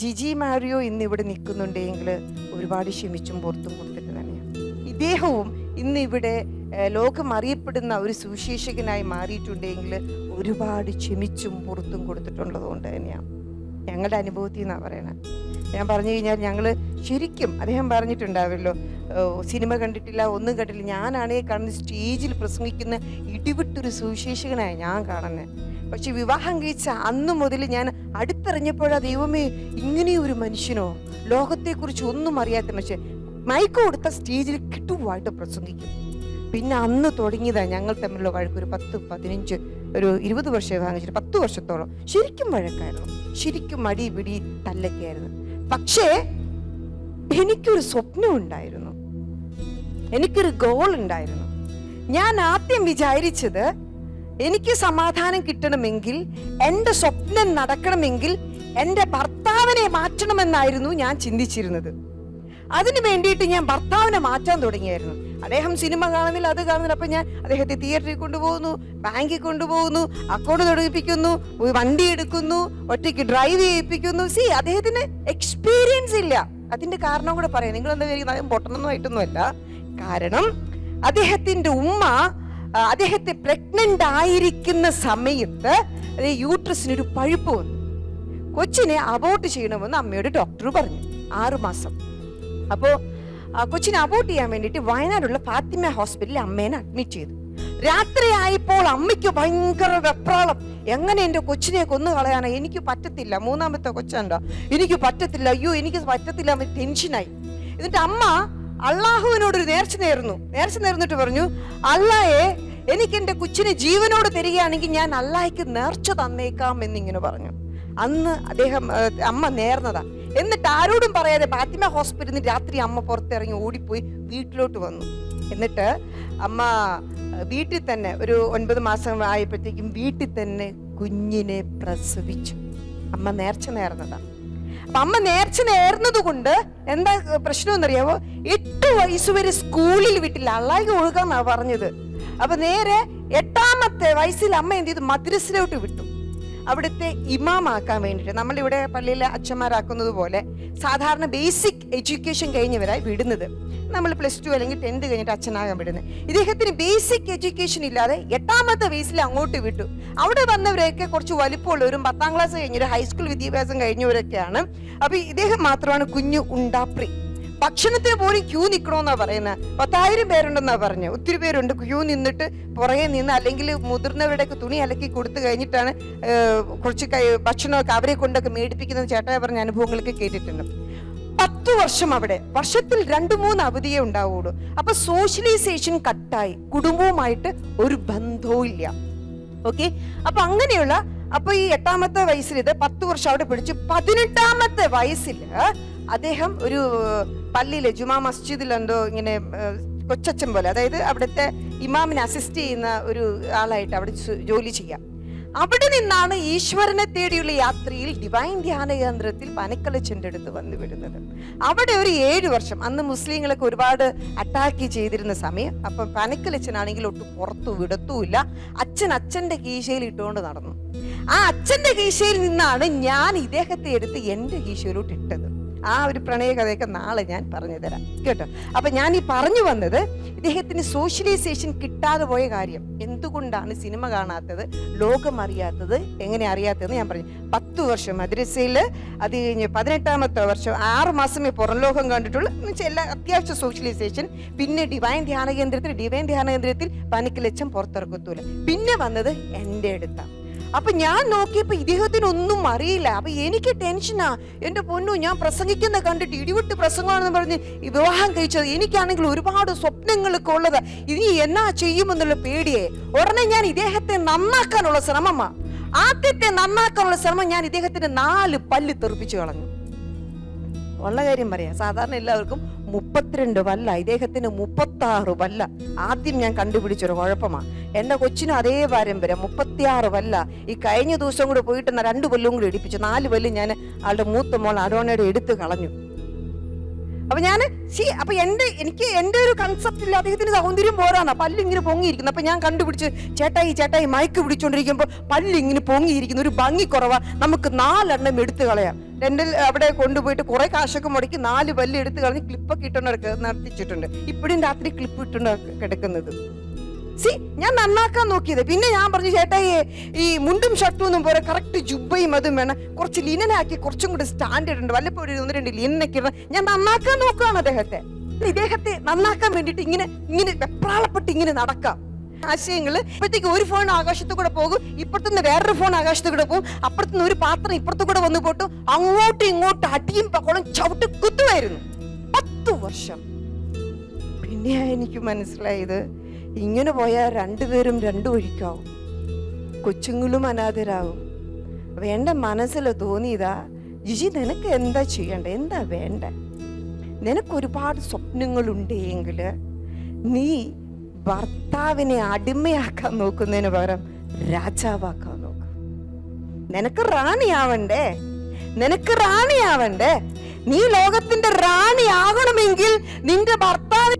Jiji Mario ഇന്ന് ഇവിടെ നിൽക്കുന്നുണ്ടെങ്കിൽ ഒരുപാട് ക്ഷമിച്ചും പുറത്തും കൊടുത്തിട്ട് തന്നെയാണ്. ഇദ്ദേഹവും ഇന്ന് ഇവിടെ ലോകം അറിയപ്പെടുന്ന ഒരു സുവിശേഷകനായി മാറിയിട്ടുണ്ടെങ്കിൽ ഒരുപാട് ക്ഷമിച്ചും പുറത്തും കൊടുത്തിട്ടുള്ളത് കൊണ്ട് തന്നെയാണ്. ഞങ്ങളുടെ അനുഭവത്തിൽ നിന്നാണ് പറയണത്. ഞാൻ പറഞ്ഞു കഴിഞ്ഞാൽ ഞങ്ങൾ ശരിക്കും അദ്ദേഹം പറഞ്ഞിട്ടുണ്ടാവല്ലോ സിനിമ കണ്ടിട്ടില്ല ഒന്നും കണ്ടില്ല ഞാനാണേ കാണുന്ന സ്റ്റേജിൽ പ്രസംഗിക്കുന്ന ഇടിവിട്ടൊരു സുവിശേഷകനായ ഞാൻ കാണുന്നത്. പക്ഷെ വിവാഹം കഴിച്ച അന്ന് മുതൽ ഞാൻ അടുത്തറിഞ്ഞപ്പോഴാ ദൈവമേ ഇങ്ങനെയൊരു മനുഷ്യനോ ലോകത്തെക്കുറിച്ച് ഒന്നും അറിയാത്ത മനുഷ്യൻ മൈക്ക് കൊടുത്ത സ്റ്റേജിൽ കിട്ടുവായിട്ട് പ്രസംഗിക്കും. പിന്നെ അന്ന് തുടങ്ങിയതാ ഞങ്ങൾ തമ്മിലുള്ള വഴക്ക്. ഒരു പത്ത് പതിനഞ്ച് ഒരു ഇരുപത് വർഷം വാങ്ങിച്ചിട്ട് പത്ത് വർഷത്തോളം ശരിക്കും വഴക്കായിരുന്നു. ശരിക്കും മടി പിടി തല്ലൊക്കെയായിരുന്നു. പക്ഷേ എനിക്കൊരു സ്വപ്നം ഉണ്ടായിരുന്നു. എനിക്കൊരു ഗോൾ ഉണ്ടായിരുന്നു. ഞാൻ ആദ്യം വിചാരിച്ചത് എനിക്ക് സമാധാനം കിട്ടണമെങ്കിൽ എന്റെ സ്വപ്നം നടക്കണമെങ്കിൽ എന്റെ ഭർത്താവിനെ മാറ്റണമെന്നായിരുന്നു ഞാൻ ചിന്തിച്ചിരുന്നത്. അതിനു വേണ്ടിയിട്ട് ഞാൻ ഭർത്താവിനെ മാറ്റാൻ തുടങ്ങിയായിരുന്നു. അദ്ദേഹം സിനിമ കാണുന്നില്ല അത് കാണുന്നില്ല. അപ്പം ഞാൻ അദ്ദേഹത്തെ തിയേറ്ററിൽ കൊണ്ടുപോകുന്നു ബാങ്കിൽ കൊണ്ടുപോകുന്നു അക്കൗണ്ട് തുടങ്ങിപ്പിക്കുന്നു വണ്ടി എടുക്കുന്നു ഒറ്റയ്ക്ക് ഡ്രൈവ് ചെയ്യിപ്പിക്കുന്നു. സി അദ്ദേഹത്തിന് എക്സ്പീരിയൻസ് ഇല്ല. അതിന്റെ കാരണം കൂടെ പറയാം. നിങ്ങൾ എന്താ പേര് അദ്ദേഹം പൊട്ടണമെന്നായിട്ടൊന്നുമല്ല കാരണം അദ്ദേഹത്തിന്റെ ഉമ്മ അദ്ദേഹത്തെ പ്രഗ്നന്റ് ആയിരിക്കുന്ന സമയത്ത് യൂട്രസിന് ഒരു പഴുപ്പ് വന്നു. കൊച്ചിനെ അബോർട്ട് ചെയ്യണമെന്ന് അമ്മയോട് ഡോക്ടർ പറഞ്ഞു. ആറുമാസം അപ്പോ ആ കൊച്ചിനെ അബോർട്ട് ചെയ്യാൻ വേണ്ടിയിട്ട് വയനാടുള്ള ഫാത്തിമ ഹോസ്പിറ്റലിൽ അമ്മേനെ അഡ്മിറ്റ് ചെയ്തു. രാത്രി ആയപ്പോൾ അമ്മയ്ക്ക് ഭയങ്കര വെപ്രാളം. എങ്ങനെ എന്റെ കൊച്ചിനെ കൊന്നു കളയാനോ? എനിക്ക് പറ്റത്തില്ല. മൂന്നാമത്തെ കൊച്ചുണ്ടോ എനിക്ക് പറ്റത്തില്ല. അയ്യോ എനിക്ക് പറ്റത്തില്ല. ടെൻഷനായി എന്നിട്ട് അമ്മ അള്ളാഹുവിനോട് ഒരു നേർച്ച നേർന്നു. നേർച്ച നേർന്നിട്ട് പറഞ്ഞു അള്ളായെ എനിക്ക് എന്റെ കൊച്ചിനെ ജീവനോട് തരികയാണെങ്കിൽ ഞാൻ അള്ളാഹിക്ക് നേർച്ച തന്നേക്കാം എന്നിങ്ങനെ പറഞ്ഞു. അന്ന് അദ്ദേഹം അമ്മ നേർന്നതാ. എന്നിട്ട് ആരോടും പറയാതെ ഫാത്തിമ ഹോസ്പിറ്റലിൽ രാത്രി അമ്മ പുറത്തിറങ്ങി ഓടിപ്പോയി വീട്ടിലോട്ട് വന്നു. എന്നിട്ട് അമ്മ വീട്ടിൽ തന്നെ ഒരു ഒൻപത് മാസം ആയപ്പോഴത്തേക്കും വീട്ടിൽ തന്നെ കുഞ്ഞിനെ പ്രസവിച്ചു. അമ്മ നേർച്ച നേർന്നതാ. അപ്പൊ അമ്മ നേർച്ച നേർന്നത് കൊണ്ട് എന്താ പ്രശ്നം എന്നറിയാവോ എട്ട് വയസ്സ് വരെ സ്കൂളിൽ വിട്ടില്ല. അള്ളാഹി ഒഴുകാന്നാ പറഞ്ഞത്. അപ്പൊ നേരെ എട്ടാമത്തെ വയസ്സിൽ അമ്മ എന്ത് ചെയ്തു? മദ്രസിലോട്ട് വിട്ടു. അവിടുത്തെ ഇമാമാക്കാൻ വേണ്ടിയിട്ട് നമ്മളിവിടെ പള്ളിയിലെ അച്ഛന്മാരാക്കുന്നത് പോലെ സാധാരണ ബേസിക് എഡ്യൂക്കേഷൻ കഴിഞ്ഞവരായി വിടുന്നത്. നമ്മൾ പ്ലസ് ടു അല്ലെങ്കിൽ ടെൻത്ത് കഴിഞ്ഞിട്ട് അച്ഛനാകാൻ വിടുന്നത്. ഇദ്ദേഹത്തിന് ബേസിക് എഡ്യൂക്കേഷൻ ഇല്ലാതെ എട്ടാമത്തെ വയസ്സിൽ അങ്ങോട്ട് വിട്ടു. അവിടെ വന്നവരൊക്കെ കുറച്ച് വലിപ്പമുള്ളവരും പത്താം ക്ലാസ് കഴിഞ്ഞൊരു ഹൈസ്കൂൾ വിദ്യാഭ്യാസം കഴിഞ്ഞവരൊക്കെയാണ്. അപ്പോൾ ഇദ്ദേഹം മാത്രമാണ് കുഞ്ഞു ഉണ്ടാപ്രി. ഭക്ഷണത്തിന് പോലും ക്യൂ നിൽക്കണമെന്നാ പറയുന്നത് പത്തായിരം പേരുണ്ടെന്നാ പറഞ്ഞു. ഒത്തിരി പേരുണ്ട്. ക്യൂ നിന്നിട്ട് പുറകെ നിന്ന് അല്ലെങ്കിൽ മുതിർന്നവരുടെയൊക്കെ തുണി അലക്കി കൊടുത്തു കഴിഞ്ഞിട്ടാണ് കുറച്ച് ഭക്ഷണമൊക്കെ അവരെ കൊണ്ടൊക്കെ മേടിപ്പിക്കുന്നത് ചേട്ടായ പറഞ്ഞ അനുഭവങ്ങളൊക്കെ കേട്ടിട്ടുണ്ട്. പത്തു വർഷം അവിടെ. വർഷത്തിൽ രണ്ടു മൂന്ന് അവധിയേ ഉണ്ടാവുള്ളൂ. അപ്പൊ സോഷ്യലൈസേഷൻ കട്ടായി. കുടുംബവുമായിട്ട് ഒരു ബന്ധവും ഇല്ല. ഓക്കെ? അപ്പൊ അങ്ങനെയുള്ള അപ്പൊ ഈ എട്ടാമത്തെ വയസ്സിൽ ഇത് പത്ത് വർഷം അവിടെ പിടിച്ചു പതിനെട്ടാമത്തെ വയസ്സിൽ അദ്ദേഹം ഒരു പള്ളിയിലെ ജുമാ മസ്ജിദിൽ എന്തോ ഇങ്ങനെ കൊച്ചച്ഛൻ പോലെ അതായത് അവിടുത്തെ ഇമാമിനെ അസിസ്റ്റ് ചെയ്യുന്ന ഒരു ആളായിട്ട് അവിടെ ജോലി ചെയ്യാം. അവിടെ നിന്നാണ് ഈശ്വരനെ തേടിയുള്ള യാത്രയിൽ ഡിവൈൻ ധ്യാന കേന്ദ്രത്തിൽ പനക്കലച്ചന്റെ അടുത്ത് വന്നു വിടുന്നത്. അവിടെ ഒരു ഏഴ് വർഷം അന്ന് മുസ്ലിങ്ങളൊക്കെ ഒരുപാട് അറ്റാക്ക് ചെയ്തിരുന്ന സമയം അപ്പൊ പനക്കലച്ചനാണെങ്കിൽ ഒട്ടും പുറത്തു വിടത്തുമില്ല. അച്ഛൻ അച്ഛന്റെ കീശയിൽ ഇട്ടുകൊണ്ട് നടന്നു. ആ അച്ഛന്റെ കീശയിൽ നിന്നാണ് ഞാൻ ഇദ്ദേഹത്തെ എടുത്ത് എന്റെ കീശയിലോട്ട് ഇട്ടത്. ആ ഒരു പ്രണയ കഥയൊക്കെ നാളെ ഞാൻ പറഞ്ഞു തരാം. കേട്ടോ? അപ്പൊ ഞാൻ ഈ പറഞ്ഞു വന്നത് ഇദ്ദേഹത്തിന് സോഷ്യലൈസേഷൻ കിട്ടാതെ പോയ കാര്യം. എന്തുകൊണ്ടാണ് സിനിമ കാണാത്തത്? ലോകം അറിയാത്തത്? എങ്ങനെ അറിയാത്തതെന്ന് ഞാൻ പറഞ്ഞു. പത്ത് വർഷം മദ്രസയിൽ അത് കഴിഞ്ഞ് പതിനെട്ടാമത്തെ വർഷം ആറ് മാസമേ പുറം ലോകം കണ്ടിട്ടുള്ളൂ. എന്ന് വെച്ചാൽ എല്ലാ അത്യാവശ്യ സോഷ്യലൈസേഷൻ പിന്നെ ഡിവൈൻ ധ്യാന കേന്ദ്രത്തിൽ ഡിവൈൻ ധ്യാന കേന്ദ്രത്തിൽ പനിക്ക് ലക്ഷം പുറത്തിറക്കത്തൂല. പിന്നെ വന്നത് എന്റെ അടുത്താണ് അപ്പൊ ഞാൻ നോക്കിയപ്പോ ഇദ്ദേഹത്തിന് ഒന്നും അറിയില്ല. അപ്പൊ എനിക്ക് ടെൻഷനാ എന്റെ പൊന്നു ഞാൻ പ്രസംഗിക്കുന്ന കണ്ടിട്ട് ഇടിവിട്ട് പ്രസംഗമാണെന്ന് പറഞ്ഞ് വിവാഹം കഴിച്ചത് എനിക്കാണെങ്കിൽ ഒരുപാട് സ്വപ്നങ്ങളൊക്കെ ഉള്ളത്. ഇനി എന്നാ ചെയ്യുമെന്നുള്ള പേടിയെ. ഉടനെ ഞാൻ ഇദ്ദേഹത്തെ നന്നാക്കാനുള്ള ശ്രമമാ. ആദ്യത്തെ നന്നാക്കാനുള്ള ശ്രമം ഞാൻ ഇദ്ദേഹത്തിന്റെ നാല് പല്ല് തെറിപ്പിച്ചു കളഞ്ഞു. ഉള്ള കാര്യം പറയാം. സാധാരണ എല്ലാവർക്കും മുപ്പത്തിരണ്ട് വല്ല ഇദ്ദേഹത്തിന് മുപ്പത്തി ആറ് വല്ല. ആദ്യം ഞാൻ കണ്ടുപിടിച്ചൊരു കുഴപ്പമാണ് എന്റെ കൊച്ചിനും അതേ പാരമ്പര്യം മുപ്പത്തിയാറ് വല്ല. ഈ കഴിഞ്ഞ ദിവസം കൂടെ പോയിട്ട് രണ്ട് പല്ലും കൂടി ഇടിപ്പിച്ചു. നാല് പല്ലും ഞാൻ ആളുടെ മൂത്ത മോൾ അരോണയുടെ എടുത്ത് കളഞ്ഞു. അപ്പൊ ഞാൻ സി അപ്പൊ എന്റെ എനിക്ക് എന്റെ ഒരു കൺസെപ്റ്റ് ഇല്ല. അദ്ദേഹത്തിന് സൗന്ദര്യം പോരാന്ന. പല്ലിങ്ങനെ പൊങ്ങിയിരിക്കുന്നു. അപ്പൊ ഞാൻ കണ്ടുപിടിച്ച് ചേട്ടായി ചേട്ടായി മയക്ക് പിടിച്ചോണ്ടിരിക്കുമ്പോ പല്ലിങ്ങനെ പൊങ്ങിയിരിക്കുന്നു. ഒരു ഭംഗി കുറവാ. നമുക്ക് നാലെണ്ണം എടുത്തു കളയാം. ഡെന്റൽ അവിടെ കൊണ്ടുപോയിട്ട് കുറെ കാശൊക്കെ മുടക്കി നാല് പല്ല് എടുത്തു കളഞ്ഞ് ക്ലിപ്പൊക്കെ ഇട്ടുകൊണ്ട് നടത്തിച്ചിട്ടുണ്ട്. ഇപ്പോഴും രാത്രി ക്ലിപ്പ് ഇട്ടുകൊണ്ട് കിടക്കുന്നത്. സി ഞാൻ നന്നാക്കാൻ നോക്കിയത്. പിന്നെ ഞാൻ പറഞ്ഞു ചേട്ടായി ഈ മുണ്ടും ഷർട്ടും ഒന്നും പോലെ കറക്റ്റ് ജുബയും അതും വേണം. കുറച്ച് ലിനനാക്കി കുറച്ചും കൂടി സ്റ്റാൻഡേർഡ് ഉണ്ട് വല്ലപ്പോഴും ഒരു ഒന്ന് രണ്ട് ലിനനൊക്കെ ഇടണം. ഞാൻ നന്നാക്കാൻ നോക്കുകയാണ് അദ്ദേഹത്തെ. ഇദ്ദേഹത്തെ നന്നാക്കാൻ വേണ്ടിയിട്ട് ഇങ്ങനെ ഇങ്ങനെ വെപ്രാളപ്പെട്ട് ഇങ്ങനെ നടക്കാം. ആശയങ്ങൾ ഇപ്പോഴത്തേക്ക് ഒരു ഫോൺ ആകാശത്തു കൂടെ പോകും ഇപ്പുറത്തുനിന്ന് വേറൊരു ഫോൺ ആകാശത്തു കൂടെ പോകും അപ്പുറത്തുനിന്ന് ഒരു പാത്രം ഇപ്പുറത്തു കൂടെ വന്നു പോട്ടു അങ്ങോട്ടും ഇങ്ങോട്ടും അടിയും പക്കോളും ചവിട്ട് കുത്തുമായിരുന്നു. പത്തു വർഷം. പിന്നെയാ എനിക്ക് മനസ്സിലായത്? ഇങ്ങനെ പോയാൽ രണ്ടുപേരും രണ്ടു വഴിക്കാവും. കൊച്ചുങ്ങളും അനാഥരാകും വേണ്ട എന്റെ മനസ്സിൽ തോന്നിയതാ ജിജി നിനക്ക് എന്താ ചെയ്യേണ്ട? എന്താ വേണ്ട? നിനക്ക് ഒരുപാട് സ്വപ്നങ്ങളുണ്ടെങ്കിൽ നീ ഭർത്താവിനെ അടിമയാക്കാൻ നോക്കുന്നതിന് പകരം രാജാവാക്കാൻ നോക്ക്. നിനക്ക് റാണിയാവണ്ടേ? നിനക്ക് റാണിയാവണ്ടേ? നീ ലോകത്തിന്റെ റാണിയാകണമെങ്കിൽ നിന്റെ ഭർത്താവ്